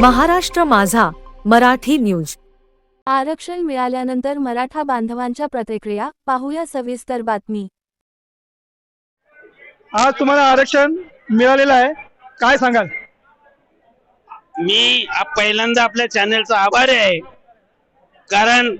महाराष्ट्र माझा मराठी न्यूज. आरक्षण मिळाल्यानंतर मराठा बांधवांच्या प्रतिक्रिया पाहूया सविस्तर बातमी. आज तुम्हाला आरक्षण मिळालेलं आहे. काय सांगाल? मी आप- पहिल्यांदा आपल्या चॅनलचा आभारी आहे. कारण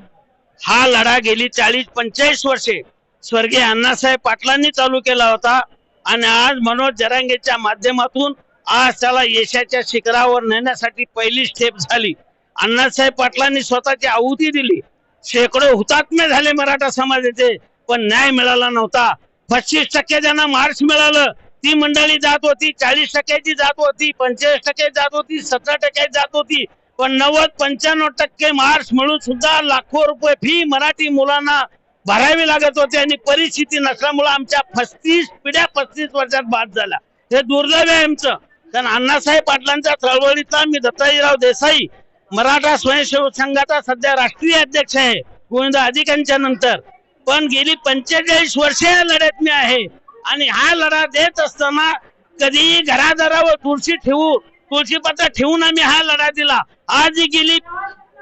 हा लढा गेली चाळीस पंचेचाळीस वर्षे स्वर्गीय अण्णासाहेब पाटलांनी चालू केला होता. आणि आज मनोज जरांगेच्या माध्यमातून आज त्याला यशाच्या शिखरावर नेण्यासाठी पहिली स्टेप झाली. अण्णासाहेब पाटलांनी स्वतःची आहुती दिली. शेकडो हुतात्मे झाले मराठा समाजाचे पण न्याय मिळाला नव्हता. पस्तीस टक्के ज्यांना मार्क्स मिळालं ती मंडळी जात होती चाळीस टक्क्याची जात होती पंचेचाळीस टक्के जात होती सतरा टक्के जात होती पण नव्वद पंच्याण्णव टक्के मार्क्स मिळून सुद्धा लाखो रुपये फी मराठी मुलांना भरावी लागत होती आणि परिस्थिती नसल्यामुळे आमच्या पस्तीस पिढ्या पस्तीस वर्षात बाद झाल्या. हे दुर्दैव आहे आमचं. कारण अण्णासाहेब पाटलांच्या चळवळीतला मी दत्ताजीराव देसाई मराठा स्वयंसेवक संघाचा सध्या राष्ट्रीय अध्यक्ष आहे गोविंद अधिकांच्या नंतर. पण गेली पंचेचाळीस वर्षे या लढ्यात मी आहे. आणि हा लढा देत असताना कधीही घरादारावर तुळशी ठेवू तुळशी पत्र ठेवून आम्ही हा लढा दिला. आज गेली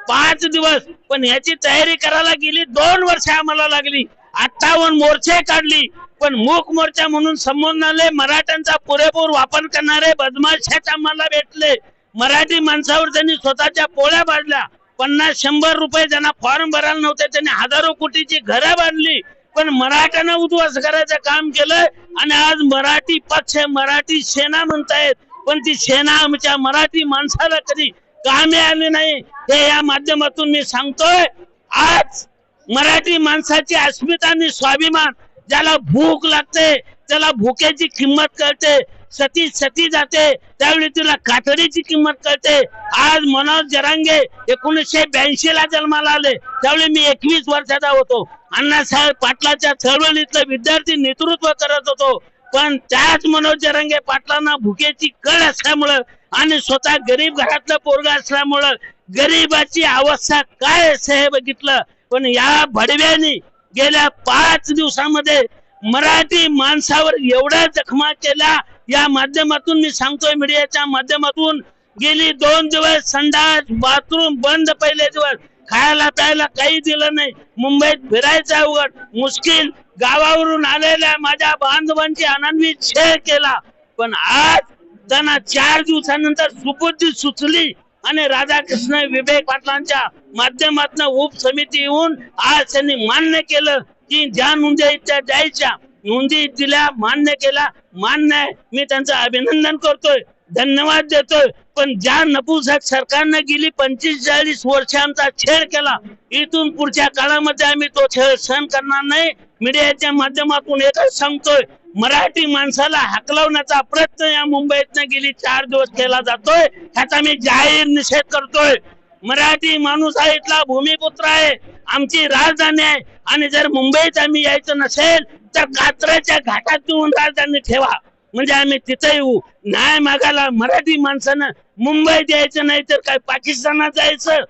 पाच दिवस पण याची तयारी करायला गेली दोन वर्ष आम्हाला लागली. अठ्ठावन्न मोर्चे काढली. पण मूक मोर्चा म्हणून संबोधनाले मराठ्यांचा पुरेपूर वापर करणारे बदमाश हेच आम्हाला भेटले. मराठी माणसावर त्यांनी स्वतःच्या पोळ्या बांधल्या. पन्नास शंभर रुपये ज्यांना फॉर्म भरायला नव्हते त्यांनी हजारो कोटीची घरं बांधली. पण मराठ्यांना उद्ध्वस्त करायचं काम केलं आणि आज मराठी पक्ष मराठी सेना म्हणतायत. पण ती सेना आमच्या मराठी माणसाला कधी कामे आली नाही हे या माध्यमातून मी सांगतोय. आज मराठी माणसाची अस्मिता आणि स्वाभिमान ज्याला भूक लागते त्याला भुकेची किंमत कळते सती सती जाते त्यावेळी तिला कातडीची किंमत कळते. आज मनोज जरांगे एकोणीसशे ब्याऐंशी ला जन्माला आले. त्यावेळी मी एकवीस वर्षाचा होतो. अण्णासाहेब पाटलाच्या चळवळीतलं विद्यार्थी नेतृत्व करत होतो. पण त्याच मनोज जरांगे पाटलांना भुकेची कळ असल्यामुळं आणि स्वतः गरीब घरातलं पोरग असल्यामुळं गरीबाची अवस्था काय असते हे बघितलं. पण या भडव्यानी गेल्या पाच दिवसामध्ये मराठी माणसावर एवढा जखमा केला या माध्यमातून मी सांगतोय मीडियाच्या माध्यमातून गेली दोन दिवस संडास बाथरूम बंद पहिले दिवस खायला प्यायला काही दिलं नाही. मुंबईत फिरायचं अवघड मुश्किल गावावरून आलेल्या माझ्या बांधवांची आनंदी छेळ केला. पण आज त्यांना चार दिवसानंतर सुबुद्धी सुचली. आणि राधाकृष्ण विवेक पाटलांच्या माध्यमातून उप समिती येऊन आज त्यांनी मान्य केलं की ज्या नोंदी त्या द्यायच्या नोंदी दिल्या मान्य केला मान्य आहे. मी त्यांचं अभिनंदन करतोय. धन्यवाद देतोय. पण ज्या नपुसक सरकारनं गेली पंचवीस चाळीस वर्ष आमचा छेड केला. इथून पुढच्या काळामध्ये आम्ही तो छेड सहन करणार नाही. मीडियाच्या माध्यमातून एकच सांगतोय मराठी माणसाला हकलवण्याचा प्रयत्न या मुंबईतनं गेली चार दिवस केला जातोय. ह्याचा मी जाहीर निषेध करतोय. मराठी माणूस हा इथला भूमिपुत्र आहे आमची राजधानी आहे. आणि जर मुंबईत आम्ही यायचं नसेल तर कात्राच्या घाटात येऊन राजधानी ठेवा. म्हणजे आम्ही तिथे येऊ. न्याय मागायला मराठी माणसानं मुंबईत यायचं नाही तर काय पाकिस्तानात जायचं?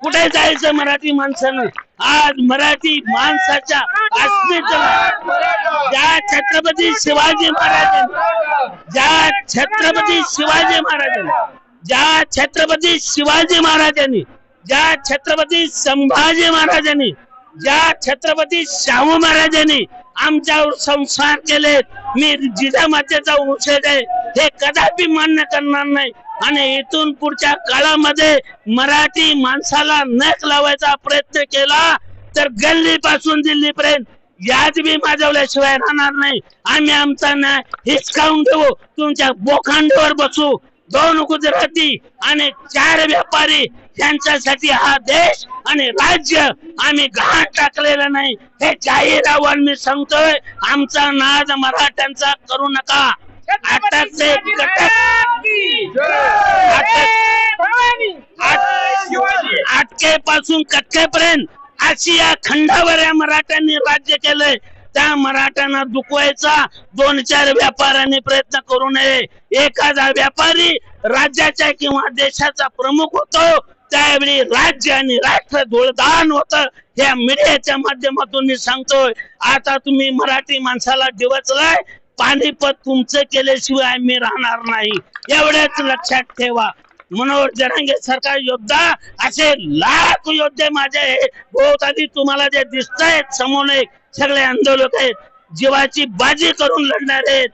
कुठे जायचं मराठी माणसानं? आज मराठी माणसाच्या अस्मितेला ज्या छत्रपती शिवाजी महाराजांनी ज्या छत्रपती शिवाजी महाराजांनी ज्या छत्रपती शिवाजी महाराजांनी ज्या छत्रपती संभाजी महाराजांनी ज्या छत्रपती शाहू महाराजांनी आमच्यावर संसार केले मी जिजामातेचा वंशज आहे हे कदापि मान्य करणार नाही. आणि इथून पुढच्या काळामध्ये मराठी माणसाला नख लावायचा प्रयत्न केला तर गल्ली पासून दिल्ली पर्यंत याद बी माजवल्याशिवाय राहणार नाही. आम्ही आमचा न्याय हिसकावून घेऊ. तुमच्या बोखांडीवर बसू. दोन गुजराती आणि चार व्यापारी यांच्यासाठी हा देश आणि राज्य आम्ही घाण टाकलेलं नाही. हे जाहीर आव्हान मी सांगतोय. आमचा नाद मराठ्यांचा करू नका. अटक ते अटके पासून कटकेपर्यंत अशी या खंडावर या मराठ्यांनी राज्य केलंय. त्या मराठ्यांना दुखवायचा दोन चार व्यापाऱ्यांनी प्रयत्न करू नये. एखादा व्यापारी राज्याच्या किंवा देशाचा प्रमुख होतो त्यावेळी राज्य आणि राष्ट्र धुळदान होत. या मीडियाच्या माध्यमातून मी सांगतोय. आता तुम्ही मराठी माणसाला डिवचलाय पानिपत तुमचं केल्याशिवाय मी राहणार नाही. एवढ्याच लक्षात ठेवा. मनोहर जरांगे सरकार योद्धा असे लाख योद्धे माझे आहे भोवताली तुम्हाला जे दिसत आहेत समोर एक सगळे आंदोलक आहेत. जीवाची बाजी करून लढणार आहेत.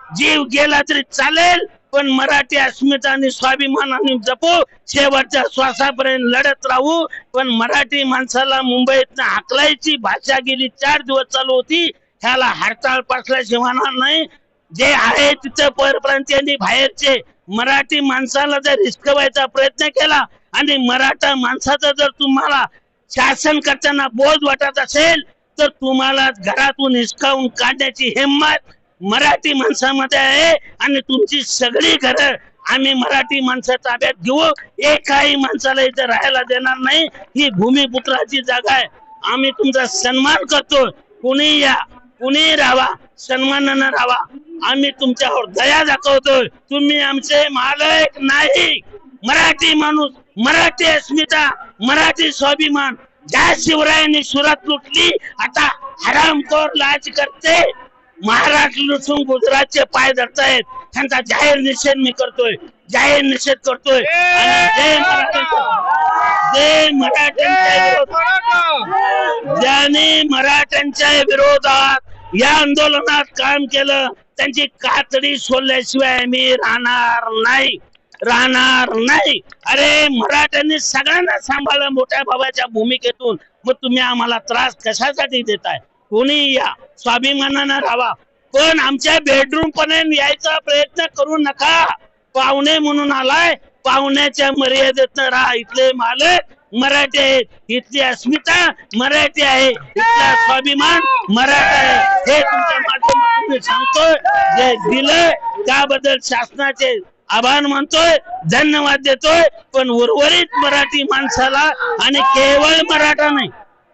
जीव गेला तरी चालेल पण मराठी अस्मिता आणि स्वाभिमानाने जपू शेवटच्या श्वासापर्यंत लढत राहू. पण मराठी माणसाला मुंबईत हाकलायची भाषा गेली चार दिवस चालू होती. ह्याला हरताळ पासल्याशिवाय नाही. जे आहे तिथं परप्रांतीयांनी बाहेरचे मराठी माणसाला जर हिसकवायचा प्रयत्न केला आणि मराठा माणसाचा जर तुम्हाला शासन करताना बोध वाटत असेल तर तुम्हाला घरातून हिसकावून काढण्याची हिंमत मराठी माणसामध्ये आहे आणि तुमची सगळी घरं आम्ही मराठी माणसं ताब्यात घेऊ. एकाही माणसाला इथं राहायला देणार नाही. ही भूमिपुत्राची जागा आहे. आम्ही तुमचा सन्मान करतो. कुणी या कुणी राहावा सन्मानानं राहावा. आम्ही तुमच्यावर दया दाखवतोय. तुम्ही आमचे मालक नाही. मराठी माणूस मराठी अस्मिता मराठी स्वाभिमान. ज्या शिवरायांनी सुरत लुटली आता हरामखोर लाज करते. महाराष्ट्र लुटून गुजरातचे पाय धरतायत. त्यांचा जाहीर निषेध मी करतोय. जाहीर निषेध करतोय. जय जय मराठ्यांच्या विरोधात. ज्याने मराठ्यांच्या विरोधात या आंदोलनात काम केलं. त्यांची कातडी सोडल्याशिवाय मी राहणार नाही. राहणार नाही. अरे मराठ्यांनी सगळ्यांना सांभाळलं मोठ्या भावाच्या भूमिकेतून. मग तुम्ही आम्हाला त्रास कशासाठी देताय? कोणी या? स्वाभिमानानं राहावा. पण आमच्या बेडरूम पर्यंत यायचा प्रयत्न करू नका. पाहुणे म्हणून आलाय. पाहुण्याच्या मर्यादेत राहा. इथले मालक मराठी आहे. इथली अस्मिता मराठी आहे. इथला स्वाभिमान मराठा आहे. हे तुमच्या माध्यमातून मी सांगतोय. जे दिलं त्याबद्दल शासनाचे आभार मानतोय धन्यवाद देतोय. पण उर्वरित मराठी माणसाला आणि केवळ मराठा नाही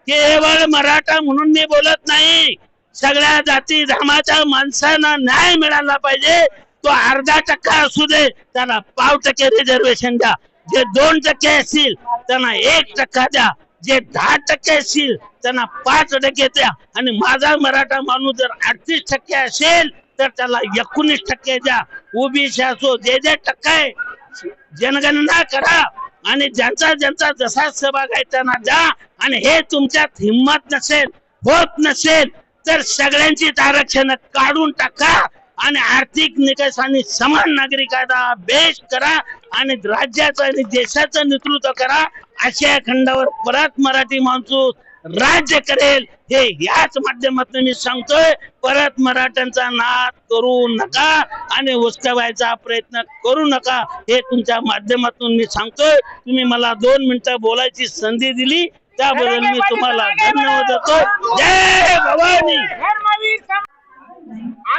केवळ मराठा म्हणून मी बोलत नाही. सगळ्या जाती धर्माच्या माणसांना न्याय मिळाला पाहिजे. तो अर्धा टक्का असू दे त्याला पाव टक्के रिझर्वेशन द्या. जे दोन टक्के असतील त्यांना एक टक्का द्या. जे दहा टक्के असतील त्यांना पाच टक्के द्या. आणि माझा मराठा माणूस जर अडतीस टक्के असेल तर त्याला एकोणीस टक्के द्या. ओबीसी असो जे जे टक्के जनगणना करा. आणि ज्यांचा ज्यांचा जसा सहभाग आहे त्यांना द्या. आणि हे तुमच्यात हिंमत नसेल होत नसेल तर सगळ्यांची आरक्षण काढून टाका. आणि आर्थिक निकषाने समान नागरिकाचा बेश करा आणि राज्याचं आणि देशाचं नेतृत्व करा आशिया खंडावर परत मराठी माणूस राज्य करेल हे याच माध्यमातून मी सांगतोय परत मराठ्यांचा नाद करू नका आणि उचकवायचा प्रयत्न करू नका हे तुमच्या माध्यमातून मी सांगतोय तुम्ही मला दोन मिनिटं बोलायची संधी दिली त्याबद्दल मी तुम्हाला धन्यवाद देतो जय भवानी आम्ही आम्ही पाहतो, तुम्ही पहा. महाराष्ट्र माता मराठी न्यूज